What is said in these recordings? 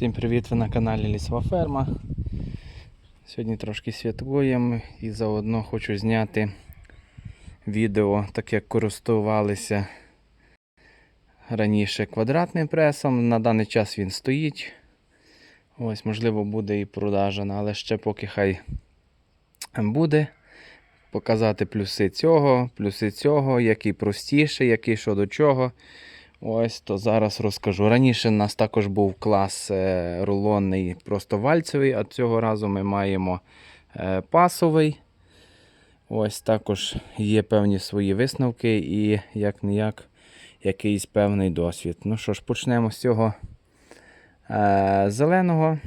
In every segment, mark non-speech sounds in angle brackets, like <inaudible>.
Всім привіт! Ви на каналі Лісова Ферма. Сьогодні трошки святкуємо і заодно хочу зняти відео, так як користувалися раніше квадратним пресом. На даний час він стоїть. Ось, можливо, буде і продажа, але ще поки хай буде. Показати плюси цього, плюси цього, який простіший, який що до чого. Ось то зараз розкажу. Раніше у нас також був клас е, рулонний, просто вальцевий, а цього разу ми маємо е, пасовий. Ось також є певні свої висновки і як ніяк якийсь певний досвід. Ну що ж, почнемо з цього е, зеленого.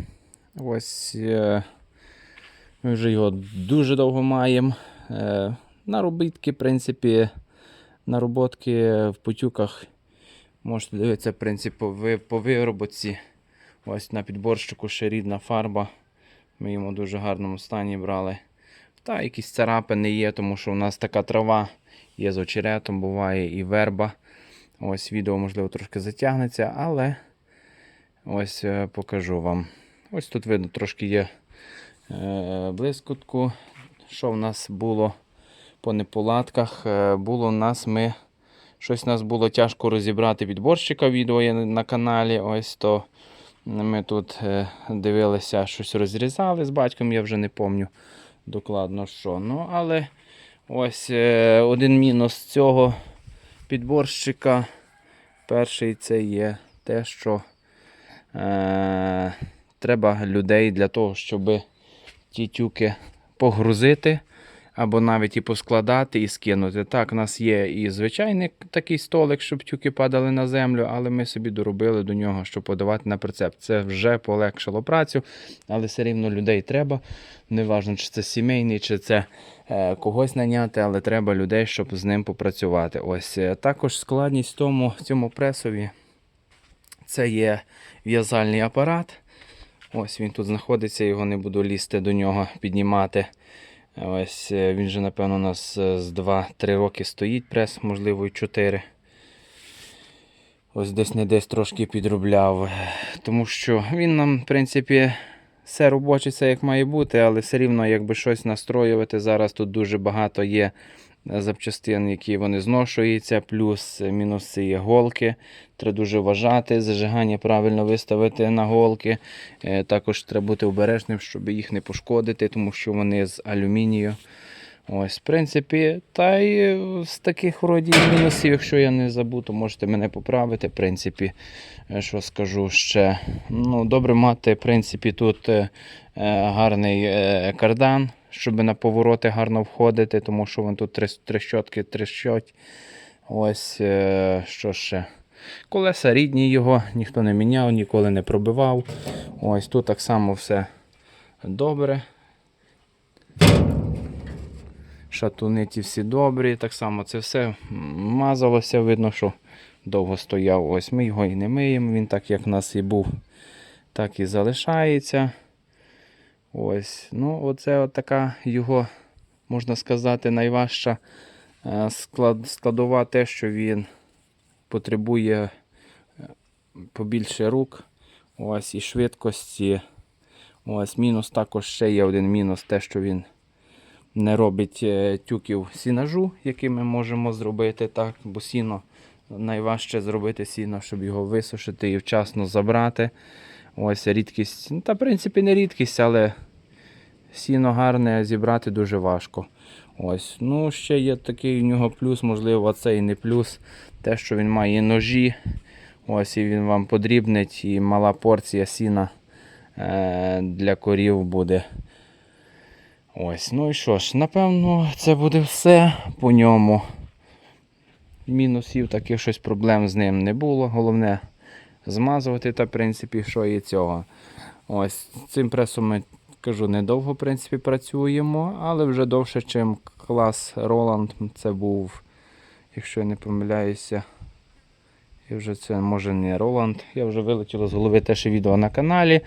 Ось е, ми вже його дуже довго маємо. Е, наробітки, в принципі, нароботки в потюках. Можете дивитися, в принципі, по, ви- по вироботці. Ось на підборщику ще рідна фарба. Ми йому в дуже гарному стані брали. Та якісь царапини є, тому що у нас така трава є з очеретом, буває і верба. Ось відео, можливо, трошки затягнеться, але ось е, покажу вам. Ось тут видно, трошки є е, блискотку. Що в нас було по неполадках? Е, було у нас ми. Щось нас було тяжко розібрати підборщика відео є на каналі. Ось то ми тут е, дивилися, щось розрізали з батьком, я вже не пам'ятаю докладно що. Ну, але ось е, один мінус цього підборщика. Перший це є те, що е, треба людей для того, щоб ті тюки погрузити або навіть і поскладати і скинути. Так, у нас є і звичайний такий столик, щоб тюки падали на землю, але ми собі доробили до нього, щоб подавати на прицеп. Це вже полегшило працю, але все рівно людей треба. Неважно, чи це сімейний, чи це е, когось наняти, але треба людей, щоб з ним попрацювати. Ось е, також складність тому цьому пресові. Це є в'язальний апарат. Ось він тут знаходиться, його не буду лізти до нього, піднімати. Ось е, він же, напевно, у нас е, з 2-3 роки стоїть прес, можливо, і 4. Ось десь не десь трошки підробляв. Тому що він нам, в принципі, все робоче, це як має бути, але все рівно, якби щось настроювати. Зараз тут дуже багато є запчастин, які вони зношуються, плюс е, мінуси є голки. Треба дуже вважати, зажигання правильно виставити на голки. Е, Також треба бути обережним, щоб їх не пошкодити, тому що вони з алюмінію. Ось, в принципі, та й е, з таких вроді мінусів, якщо я не забув, то можете мене поправити. В принципі, е, що скажу ще. Ну, добре мати, в принципі, тут е, е, гарний е, кардан, щоб на повороти гарно входити, тому що вон тут три, три щотки трещать. Ось е, що ще. Колеса рідні його, ніхто не міняв, ніколи не пробивав. Ось тут так само все добре. Шатуни ті всі добрі, так само це все мазалося, видно, що довго стояв. Ось ми його і не миємо, він так як в нас і був, так і залишається. Ось, ну оце така його, можна сказати, найважча е, склад, складова те, що він потребує е, побільше рук. Ось і швидкості. Ось мінус також ще є один мінус, те, що він не робить е, тюків сінажу, які ми можемо зробити так, бо сіно найважче зробити сіно, щоб його висушити і вчасно забрати. Ось рідкість. Ну, та в принципі не рідкість, але сіно гарне зібрати дуже важко. Ось. Ну, ще є такий у нього плюс, можливо, це і не плюс. Те, що він має ножі. Ось і він вам подрібнить, і мала порція сіна е, для корів буде. Ось, ну і що ж, напевно, це буде все по ньому. Мінусів таких щось проблем з ним не було. Головне змазувати, та в принципі, що і цього. Ось цим пресом ми кажу, недовго в принципі, працюємо, але вже довше, ніж клас Roland. Це був, якщо я не помиляюся. І вже це може не Roland. Я вже вилетіло з голови теж відео на каналі.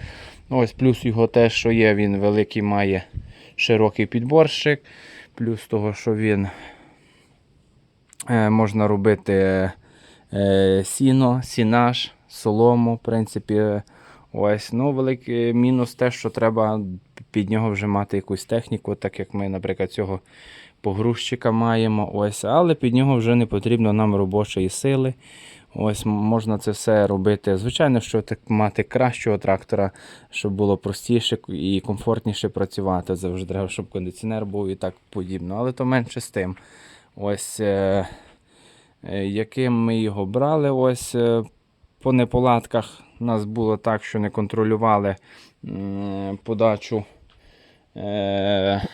Ось плюс його те, що є, він великий має широкий підборщик. Плюс того, що він е, можна робити е, сіно, сінаж, солому. В принципі, Ось, ну, великий мінус те, що треба під нього вже мати якусь техніку, так як ми, наприклад, цього погрузчика маємо. Ось, але під нього вже не потрібно нам робочої сили. Ось можна це все робити. Звичайно, що так мати кращого трактора, щоб було простіше і комфортніше працювати. Завжди треба, щоб кондиціонер був і так подібно. Але то менше з тим. Ось е, е, яким ми його брали, ось е, по неполадках у нас було так, що не контролювали подачу. Е,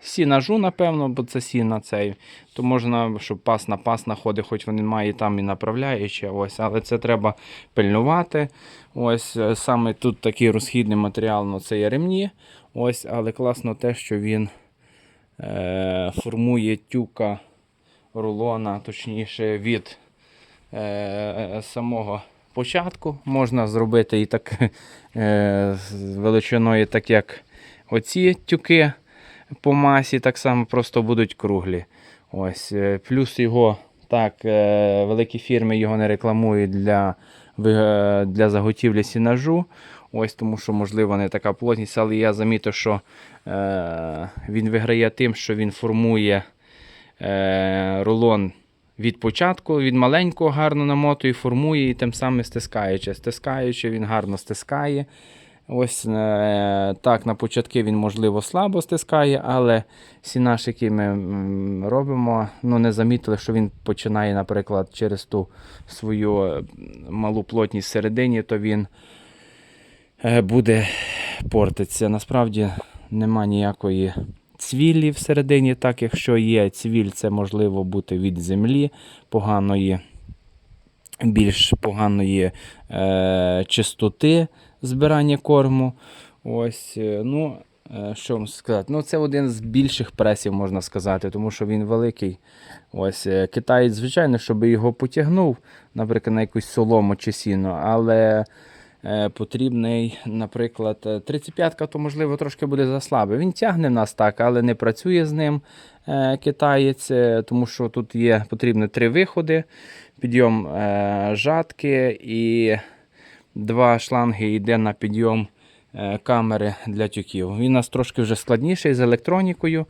Сінажу, напевно, бо це сіна цей. То можна, щоб пас на пас находить, хоч він має там і направляюче, ось, але це треба пильнувати. Ось е, саме тут такий розхідний матеріал, ну, це є ремні. Ось, але класно те, що він е, формує тюка рулона, точніше, від самого початку. Можна зробити і так е, величиною, так як оці тюки по масі, так само просто будуть круглі. Ось, е, плюс його так, е, великі фірми його не рекламують для, для заготівлі сінажу. Ось тому що, можливо, не така плотність, але я замітив, що е, він виграє тим, що він формує е, рулон від початку, від маленького гарно намотує, формує і тим самим стискаючи. Стискаючи, він гарно стискає. Ось е, так, на початки він, можливо, слабо стискає, але сінаш, який ми робимо, ну, не замітили, що він починає, наприклад, через ту свою е, малу плотність всередині, то він е, буде портитися. Насправді нема ніякої цвілі всередині, так якщо є цвіль, це можливо бути від землі поганої, більш поганої е, чистоти збирання корму. Ось, е, ну, е, що вам сказати? Ну, це один з більших пресів, можна сказати, тому що він великий. Ось, е, китаєць, звичайно, щоб його потягнув, наприклад, на якусь солому чи сіно, але потрібний, наприклад, е, 35-ка, то можливо трошки буде заслабий. Він тягне нас так, але не працює з ним е, китаєць, е, тому що тут є потрібно три виходи: підйом е, жатки і два шланги йде на підйом е, камери для тюків. Він у нас трошки вже складніший з електронікою.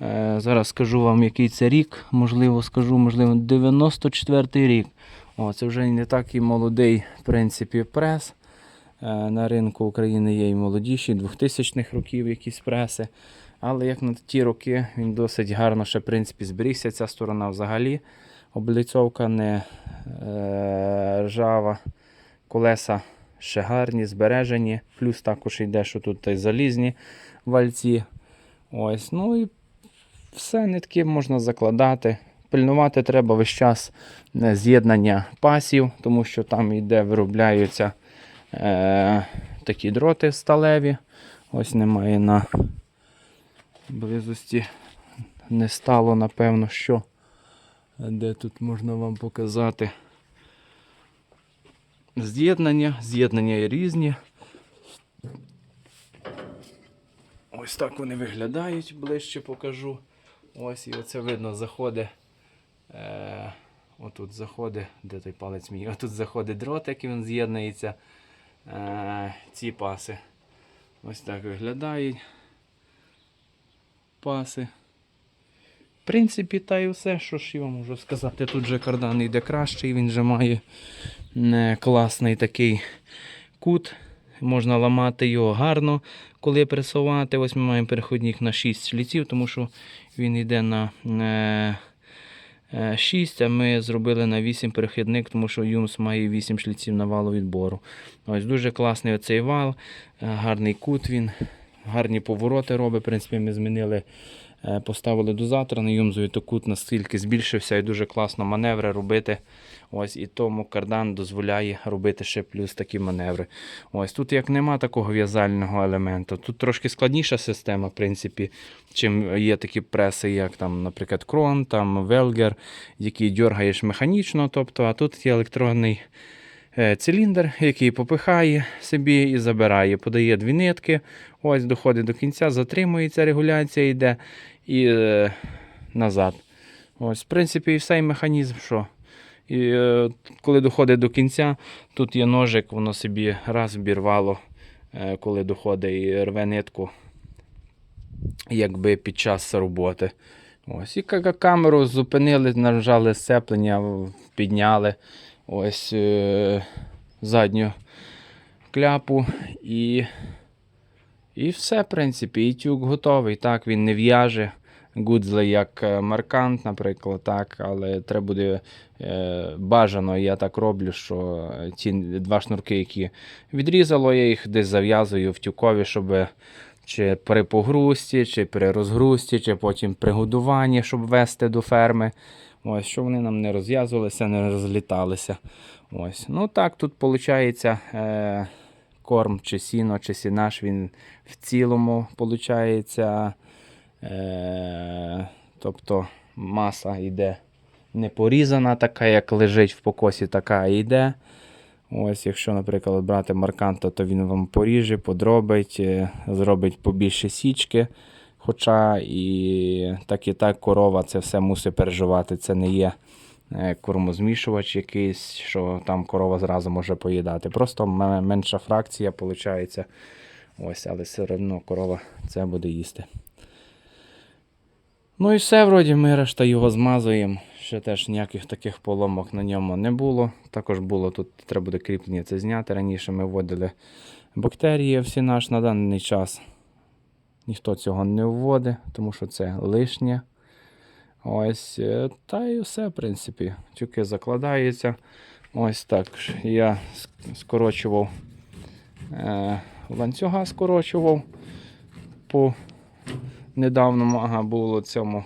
Е, Зараз скажу вам, який це рік. Можливо, скажу, можливо, 94-й рік. О, це вже не такий молодий, в принципі, прес. Е, На ринку України є і молодіші, 2000-х років якісь преси. Але як на ті роки він досить гарно ще в принципі, зберігся. Ця сторона взагалі. Облицовка не е, ржава. Колеса ще гарні, збережені. Плюс також йде, що тут і залізні вальці. Ось, ну і все нитки можна закладати. Пильнувати треба весь час е, з'єднання пасів, тому що там йде, виробляються е, такі дроти сталеві. Ось немає на близості. Не стало, напевно, що. Де тут можна вам показати? З'єднання, з'єднання є різні. Ось так вони виглядають, ближче покажу. Ось і оце видно заходить. Е, отут заходить, де той палець мій? Отут заходить дротик і він з'єднується. Е, ці паси. Ось так виглядають. Паси. В принципі, та й все, що ж я вам можу сказати. Тут же кардан йде кращий, він же має е, класний такий кут. Можна ламати його гарно, коли пресувати. Ось ми маємо переходник на 6 шліців, тому що він йде на е, 6, а ми зробили на 8 перехідник, тому що Юмс має 8 шліців на валовідбору. Ось дуже класний оцей вал, е, гарний кут він, гарні повороти робить. В принципі, ми змінили, е, поставили дозатор на Юмзові, то кут настільки збільшився і дуже класно маневри робити. Ось і тому кардан дозволяє робити ще плюс такі маневри. Ось тут як нема такого в'язального елементу. Тут трошки складніша система, в принципі, чим є такі преси, як там, наприклад, крон, там велгер, який дергаєш механічно. Тобто, а тут є електронний циліндр, який попихає собі і забирає, подає дві нитки. Ось доходить до кінця, затримується, регуляція йде і е, назад. Ось, в принципі, і все і механізм, що І е, коли доходить до кінця, тут є ножик, воно собі раз обірвало, е, коли доходить і рве нитку, якби під час роботи. Ось, і камеру зупинили, нажали сцеплення, підняли ось е, задню кляпу і, і все, в принципі. І тюк готовий. Так, він не в'яже гудзли, як е, маркант, наприклад, так, але треба буде е, бажано, я так роблю, що ці два шнурки, які відрізало, я їх десь зав'язую в тюкові, щоб чи при погрузці, чи при розгрузці, чи потім при годуванні, щоб вести до ферми. Ось, щоб вони нам не розв'язувалися, не розліталися. Ось. Ну так, тут виходить е, корм, чи сіно, чи сінаш, він в цілому виходить. Е, тобто маса йде не порізана, така, як лежить в покосі, така і йде. Ось, якщо, наприклад, брати марканта, то він вам поріже, подробить, е, зробить побільше січки. Хоча і так і так корова це все мусить переживати. Це не є е, кормозмішувач якийсь, що там корова зразу може поїдати. Просто менша фракція виходить. Ось, але все одно корова це буде їсти. Ну і все, вроді, ми решта його змазуємо. Ще теж ніяких таких поломок на ньому не було. Також було тут, треба буде кріплення це зняти. Раніше ми вводили бактерії всі наш на даний час. Ніхто цього не вводить, тому що це лишнє. Ось, е, та і все, в принципі. Тюки закладаються. Ось так. Я скорочував е, ланцюга скорочував по недавному ага, було цьому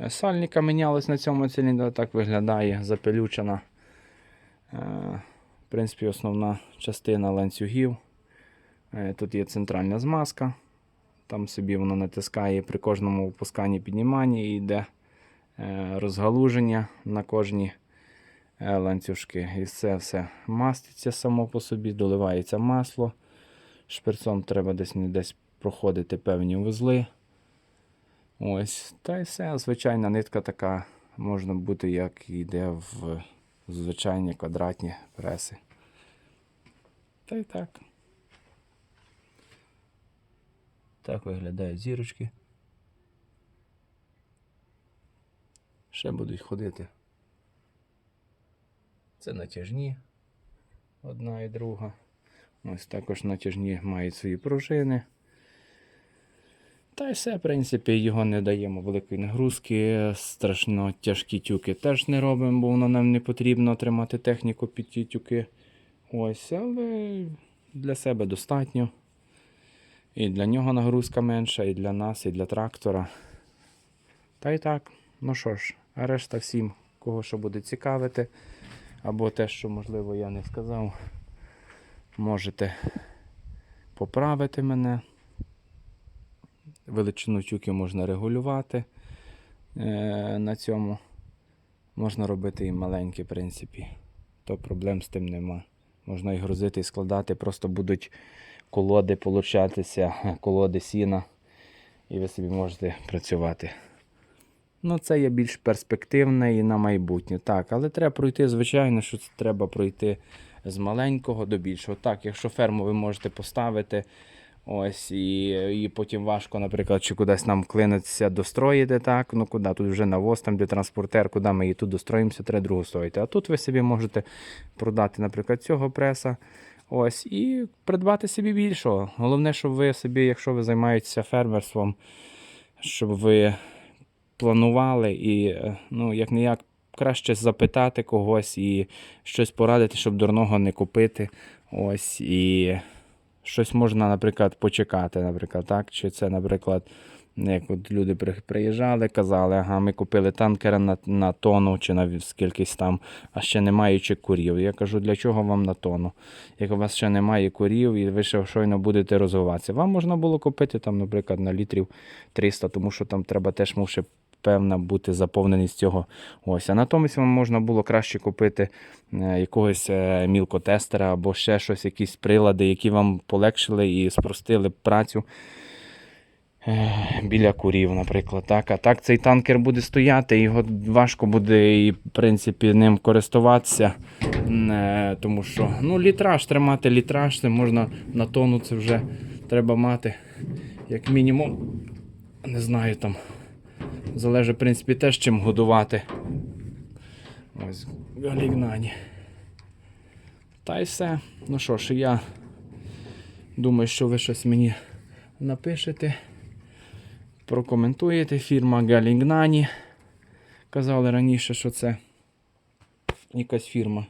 е, сальника мінялось на цьому циліндрі. Так виглядає запелючена. В принципі, основна частина ланцюгів. Тут є центральна змазка. Там собі воно натискає при кожному опусканні підніманні і йде е, розгалуження на кожні е, ланцюжки. І це все маститься само по собі, доливається масло. Шприцом треба десь не десь проходити певні вузли. Ось, та й все. Звичайна нитка така можна бути, як йде в звичайні квадратні преси. Та й так. Так виглядають зірочки. Ще будуть ходити. Це натяжні. Одна і друга. Ось також натяжні мають свої пружини. Та й все, в принципі, його не даємо великої нагрузки. Страшно тяжкі тюки теж не робимо, бо воно нам не потрібно тримати техніку під ті тюки. Ось, але для себе достатньо. І для нього нагрузка менша, і для нас, і для трактора. Та й так. Ну що ж, а решта всім, кого що буде цікавити, або те, що, можливо, я не сказав, можете поправити мене. Величину тюки можна регулювати е, на цьому. Можна робити і маленькі, в принципі. То проблем з тим нема. Можна і грузити, і складати, просто будуть колоди получатися, <laughs> колоди сіна, і ви собі можете працювати. Ну, це є більш перспективне і на майбутнє. Так, але треба пройти, звичайно, що це треба пройти з маленького до більшого. Так, якщо ферму ви можете поставити, ось, і, і потім важко, наприклад, чи кудись нам клинитися достроїти, так, ну куди, тут вже навоз, там де транспортер, куди ми її тут достроїмося, треба другу строїти. А тут ви собі можете продати, наприклад, цього преса. Ось, і придбати собі більшого. Головне, щоб ви собі, якщо ви займаєтеся фермерством, щоб ви планували і, е, ну, як не як, краще запитати когось і щось порадити, щоб дурного не купити. Ось, і щось можна, наприклад, почекати, наприклад, так? Чи це, наприклад, як от люди приїжджали, казали, ага, ми купили танкера на, на тонну чи на скількись там, а ще не маючи курів. Я кажу, для чого вам на тонну? Як у вас ще немає курів і ви ще щойно будете розвиватися. Вам можна було купити там, наприклад, на літрів 300, тому що там треба теж мусить певна бути заповненість цього. Ось. А натомість вам можна було краще купити е, якогось е, мілкотестера або ще щось, якісь прилади, які вам полегшили і спростили працю. Біля курів, наприклад. Так? А так цей танкер буде стояти, його важко буде і, в принципі, ним користуватися. Е, Тому що ну, літраж, тримати літраж, це можна на тонну це вже треба мати як мінімум. Не знаю там. Залежить, в принципі, теж чим годувати. Ось галігнані. Та й все. Ну що ж, я думаю, що ви щось мені напишете, прокоментуєте. Фірма Галігнані. Казали раніше, що це якась фірма.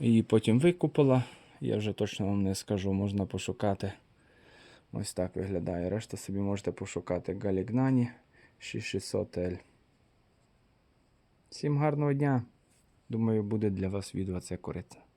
Її потім викупила. Я вже точно вам не скажу, можна пошукати. Ось так виглядає. Решта собі можете пошукати Галігнані 6600L. Всім гарного дня! Думаю, буде для вас відео це корисне.